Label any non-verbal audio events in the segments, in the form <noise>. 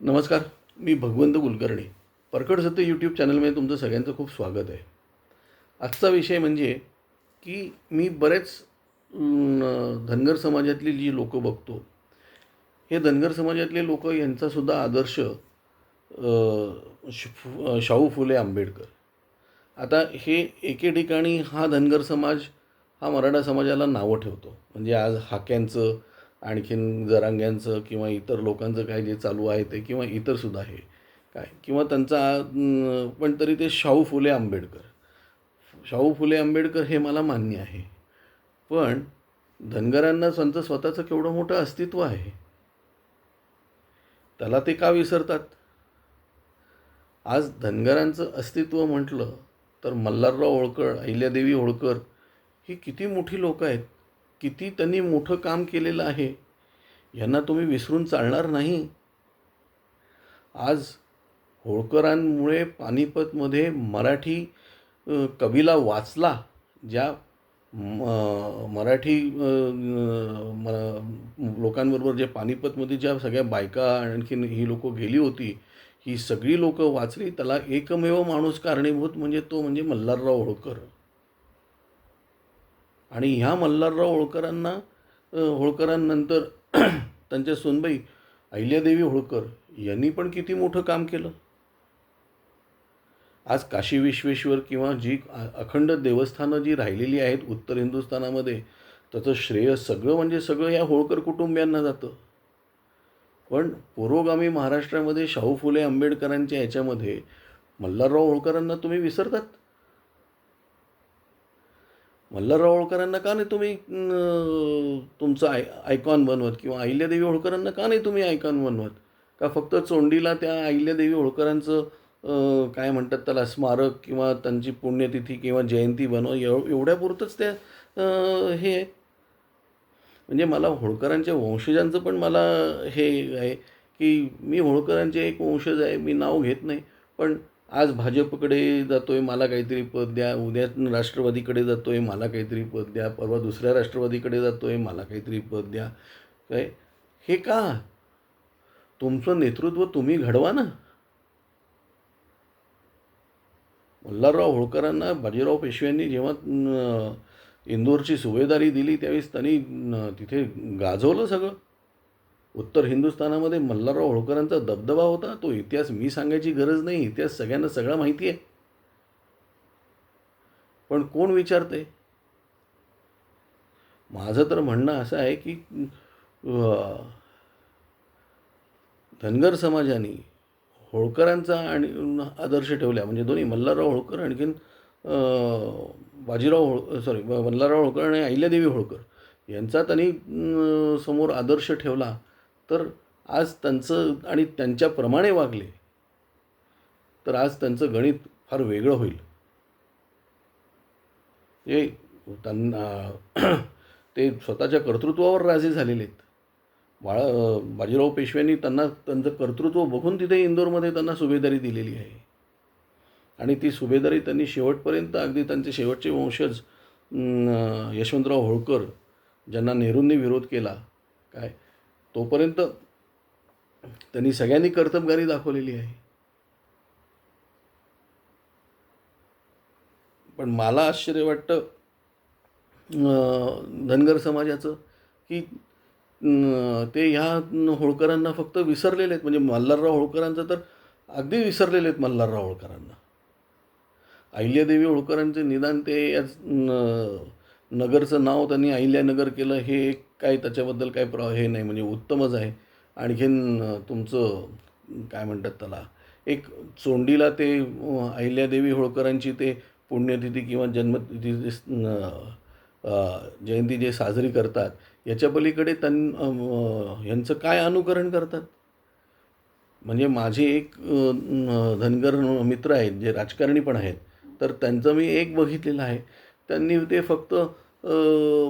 नमस्कार मी भगवंत कुलकर्णी. परकड सत्य यूट्यूब चॅनलमध्ये तुमचं सगळ्यांचं खूप स्वागत आहे. आजचा विषय म्हणजे की मी बरेच धनगर समाजातली जी लोकं बघतो हे धनगर समाजातले लोक यांचासुद्धा आदर्श श- शाहू फुले आंबेडकर. आता हे एके ठिकाणी हा धनगर समाज हा मराठा समाजाला नावं ठेवतो. म्हणजे आज हाक्यांचं आणखीन जरांग्यांचं किंवा इतर लोकांचं काय जे चालू आहे ते किंवा इतरसुद्धा आहे काय? किंवा त्यांचा पण तरी ते शाहू फुले आंबेडकर. शाहू फुले आंबेडकर हे मला मान्य आहे. पण धनगरांना त्यांचं स्वतःचं केवढं मोठं अस्तित्व आहे? त्याला ते का विसरतात? आज धनगरांचं अस्तित्व म्हटलं तर मल्हारराव होळकर अहिल्यादेवी होळकर ही किती मोठी लोकं आहेत? किती त्यांनी मोठं काम केलेलं आहे यांना तुम्ही विसरून चालणार नाही. आज होळकरांमुळे पानिपतमध्ये मराठी कवीला वाचला ज्या म- मराठी म- लोकांबरोबर जे पानिपतमध्ये ज्या सगळ्या बायका आणखीन ही लोकं गेली होती ही सगळी लोकं वाचली त्याला एकमेव माणूस कारणीभूत म्हणजे तो म्हणजे मल्हारराव होळकर. आणि ह्या मल्हारराव होळकरांना होळकरांनंतर <clears throat> त्यांच्या सोनबाई अहिल्यादेवी होळकर यांनी पण किती मोठं काम केलं. आज काशी विश्वेश्वर किंवा जी अखंड देवस्थानं जी राहिलेली आहेत उत्तर हिंदुस्थानामध्ये त्याचं श्रेय सगळं म्हणजे सगळं या होळकर कुटुंबियांना जातं. पण पुरोगामी महाराष्ट्रामध्ये शाहू फुले आंबेडकरांच्या याच्यामध्ये मल्हारराव होळकरांना तुम्ही विसरतात? मल्हारराव होळकरांना का नाही तुम्ही तुमचं आय आयकॉन बनवत? किंवा अहिल्यादेवी होळकरांना का नाही तुम्ही आयकॉन बनवत? का फक्त चोंडीला त्या अहिल्यादेवी होळकरांचं काय म्हणतात त्याला स्मारक किंवा त्यांची पुण्यतिथी किंवा जयंती बनव एव एवढ्यापुरतंच त्या हे आहे. म्हणजे मला होळकरांच्या वंशजांचं पण मला हे आहे की मी होळकरांचे एक वंशज आहे मी नाव घेत नाही. पण आज भाजपकडे जातो आहे मला काहीतरी पद द्या. उद्या राष्ट्रवादीकडे जातो आहे मला काहीतरी पद द्या. परवा दुसऱ्या राष्ट्रवादीकडे जातो आहे मला काहीतरी पद द्या. काय? हे का? तुमचं नेतृत्व तुम्ही घडवा ना. मल्हारराव होळकरांना बाजीराव पेशव्यांनी जेव्हा इंदोरची सुभेदारी दिली त्यावेळेस त्यांनी तिथे गाजवलं सगळं. उत्तर हिंदुस्थानामध्ये मल्हारराव होळकरांचा दबदबा होता. तो इतिहास मी सांगायची गरज नाही. इतिहास सगळ्यांना सगळा माहिती आहे. पण कोण विचारते माझं तर म्हणणं असं आहे की धनगर समाजाने होळकरांचा आणि आदर्श ठेवला म्हणजे दोन्ही मल्हारराव होळकर आणखीन बाजीराव होळ सॉरी मल्हारराव होळकर आणि अहिल्यादेवी होळकर यांचा त्यांनी समोर आदर्श ठेवला. तर आज त्यांचं आणि त्यांच्याप्रमाणे वागले तर आज त्यांचं गणित फार वेगळं होईल. हे त्यांना ते स्वतःच्या कर्तृत्वावर राजे झालेले आहेत बाळा बाजीराव पेशव्यांनी त्यांना त्यांचं कर्तृत्व बघून तिथे इंदोरमध्ये त्यांना सुभेदारी दिलेली आहे. आणि ती सुभेदारी त्यांनी शेवटपर्यंत अगदी त्यांचे शेवटचे वंशज यशवंतराव होळकर ज्यांना नेहरूंनी विरोध केला काय तोपर्यंत त्यांनी सगळ्यांनी कर्तबगारी दाखवलेली आहे. पण मला आश्चर्य वाटतं धनगर समाजाचं की ते ह्या होळकरांना फक्त विसरलेले आहेत. म्हणजे मल्हारराव होळकरांचं तर अगदी विसरलेले आहेत मल्हारराव होळकरांना. अहिल्यादेवी होळकरांचे निदान ते याच नगरचं नाव त्यांनी अहिल्यानगर केलं हे एक काय त्याच्याबद्दल काय प्र हे नाही म्हणजे उत्तमच आहे. आणखीन तुमचं काय म्हणतात त्याला एक चोंडीला ते अहिल्यादेवी होळकरांची ते पुण्यतिथी किंवा जन्मतिथी जे जयंती जे साजरी करतात याच्या पलीकडे त्यां यांचं काय अनुकरण करतात? म्हणजे माझे एक धनगर मित्र आहेत जे राजकारणी पण आहेत तर त्यांचं मी एक बघितलेलं आहे. त्यांनी ते फक्त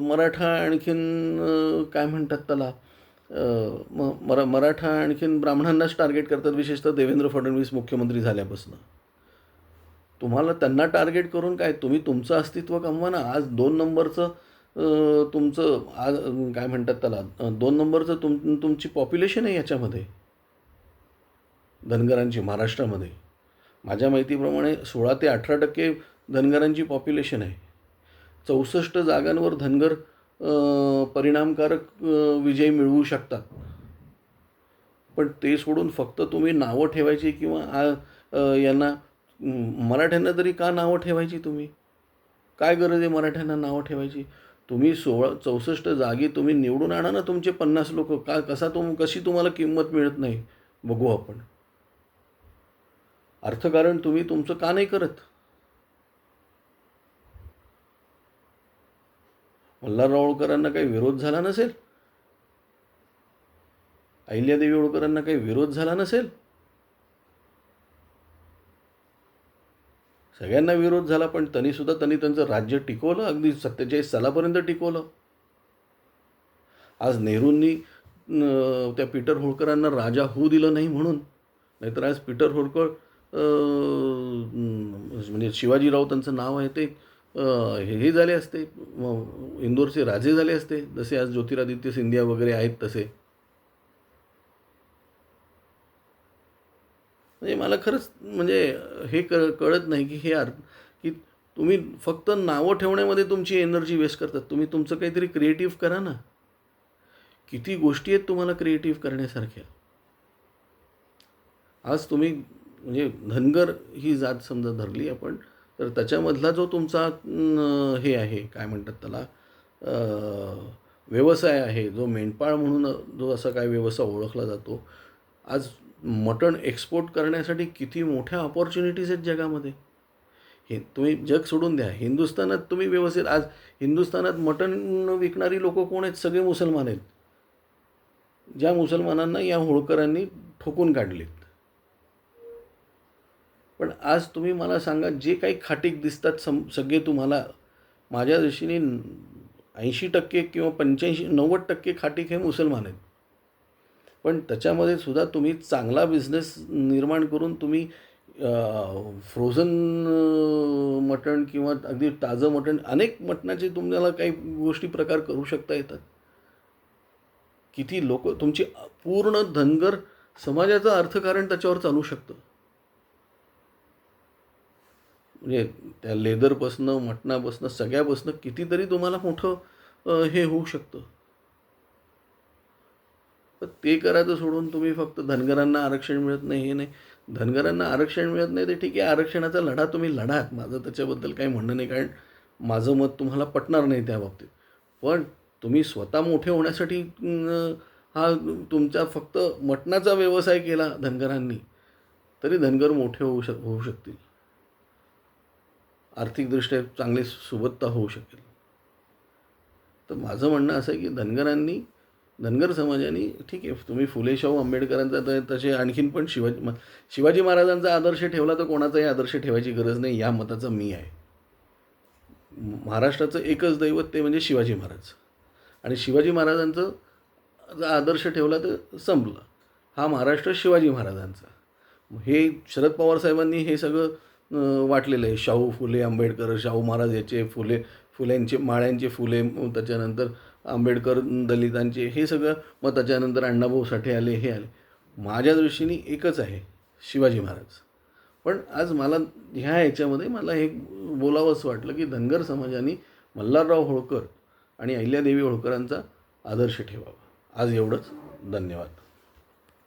मराठा आणखीन काय म्हणतात त्याला म मरा मराठा आणखीन ब्राह्मणांनाच टार्गेट करतात विशेषतः देवेंद्र फडणवीस मुख्यमंत्री झाल्यापासून. तुम्हाला त्यांना टार्गेट करून काय तुम्ही तुमचं अस्तित्व कमवा ना. आज दोन नंबरचं तुमचं आज काय म्हणतात त्याला दोन नंबरचं तुम तुमची पॉप्युलेशन आहे याच्यामध्ये. धनगरांची महाराष्ट्रामध्ये. माझ्या माहितीप्रमाणे सोळा ते अठरा टक्के धनगरांची पॉप्युलेशन आहे. चौसष्ट जागांवर धनगर परिणामकारक विजय मिळवू शकतात. पण ते सोडून फक्त तुम्ही नावं ठेवायची किंवा आ, यांना मराठ्यांना तरी का नावं ठेवायची तुम्ही? काय गरज आहे मराठ्यांना नावं ठेवायची? तुम्ही सोळा चौसष्ट जागी तुम्ही निवडून आणा ना तुमचे पन्नास लोक. का कसा तुम कशी तुम्हाला किंमत मिळत नाही? बघू आपण. अर्थकारण तुम्ही तुमचं का नाही करत? मल्हारराव होळकरांना काही विरोध झाला नसेल? अहिल्यादेवी होळकरांना काही विरोध झाला नसेल? सगळ्यांना विरोध झाला पण त्यांनी सुद्धा त्यांनी त्यांचं राज्य टिकवलं अगदी सत्तेचाळीस सालापर्यंत टिकवलं. आज नेहरूंनी त्या पीटर होळकरांना राजा होऊ दिलं नाही म्हणून नाहीतर आज पीटर होळकर म्हणजे शिवाजीराव त्यांचं नाव आहे ते हे झाले असते. इंदोरचे राजे झाले असते. जसे आज ज्योतिरादित्य सिंधिया वगैरे आहेत तसे. म्हणजे मला खरंच म्हणजे हे क कळत नाही की हे अर्थ की तुम्ही फक्त नावं ठेवण्यामध्ये तुमची एनर्जी वेस्ट करतात. तुम्ही तुमचं काहीतरी क्रिएटिव्ह करा ना. किती गोष्टी आहेत तुम्हाला क्रिएटिव्ह करण्यासारख्या. आज तुम्ही म्हणजे धनगर ही जात समजा धरली आपण तर त्याच्यामधला जो तुमचा हे आहे काय म्हणतात त्याला व्यवसाय आहे जो मेंढपाळ म्हणून जो असा काय व्यवसाय ओळखला जातो आज मटण एक्सपोर्ट करण्यासाठी किती मोठ्या ऑपॉर्च्युनिटीज आहेत जगामध्ये. हे तुम्ही जग सोडून द्या. हिंदुस्थानात तुम्ही व्यवस्थित आज हिंदुस्थानात मटण विकणारी लोक कोण आहेत? सगळे मुसलमान आहेत. ज्या मुसलमानांना या होळकरांनी ठोकून काढलेत. पण आज तुम्ही मला सांगा जे काही खाटीक दिसतात सम सगळे तुम्हाला माझ्या दृष्टीने ऐंशी टक्के किंवा पंच्याऐंशी नव्वद टक्के खाटीक हे मुसलमान आहेत. पण त्याच्यामध्ये सुद्धा तुम्ही चांगला बिझनेस निर्माण करून तुम्ही फ्रोझन मटण किंवा अगदी ताजं मटण अनेक मटणाचे तुम्हाला काही गोष्टी प्रकार करू शकता येतात. किती लोक तुमची पूर्ण धनगर समाजाचं अर्थकारण त्याच्यावर चालू शकतं. म्हणजे त्या लेदरपासनं मटणापासनं सगळ्यापासनं कितीतरी तुम्हाला मोठं हे होऊ शकतं. तर ते करायचं सोडून तुम्ही फक्त धनगरांना आरक्षण मिळत नाही हे नाही. धनगरांना आरक्षण मिळत नाही ते ठीक आहे. आरक्षणाचा लढा तुम्ही लढात. माझं त्याच्याबद्दल काही म्हणणं नाही कारण माझं मत तुम्हाला पटणार नाही त्या बाबतीत. पण तुम्ही स्वतः मोठे होण्यासाठी हा तुमचा फक्त मटणाचा व्यवसाय केला धनगरांनी तरी धनगर मोठे होऊ शक होऊ शकतील. आर्थिकदृष्ट्या चांगली सुबत्ता होऊ शकेल. तर माझं म्हणणं असं आहे की धनगरांनी धनगर समाजाने ठीक आहे तुम्ही फुले शाहू आंबेडकरांचा तर तसे आणखीन पण शिवाजी शिवाजी महाराजांचा आदर्श ठेवला तर कोणाचाही आदर्श ठेवायची गरज नाही या मताचं मी आहे. महाराष्ट्राचं एकच दैवत ते म्हणजे शिवाजी महाराज. आणि शिवाजी महाराजांचं जर आदर्श ठेवला तर संपलं. हा महाराष्ट्र शिवाजी महाराजांचा. हे शरद पवार साहेबांनी हे सगळं वाटलेलं आहे. शाहू फुले आंबेडकर शाहू महाराज याचे फुले फुल्यांचे माळ्यांचे फुले त्याच्यानंतर आंबेडकर दलितांचे हे सगळं मग त्याच्यानंतर अण्णाभाऊ साठे आले हे आले. माझ्या दृष्टीने एकच आहे शिवाजी महाराज. पण आज मला ह्या ह्याच्यामध्ये मला हे बोलावंसं वाटलं की धनगर समाजाने मल्हारराव होळकर आणि अहिल्यादेवी होळकरांचा आदर्श ठेवावा. आज एवढंच. धन्यवाद.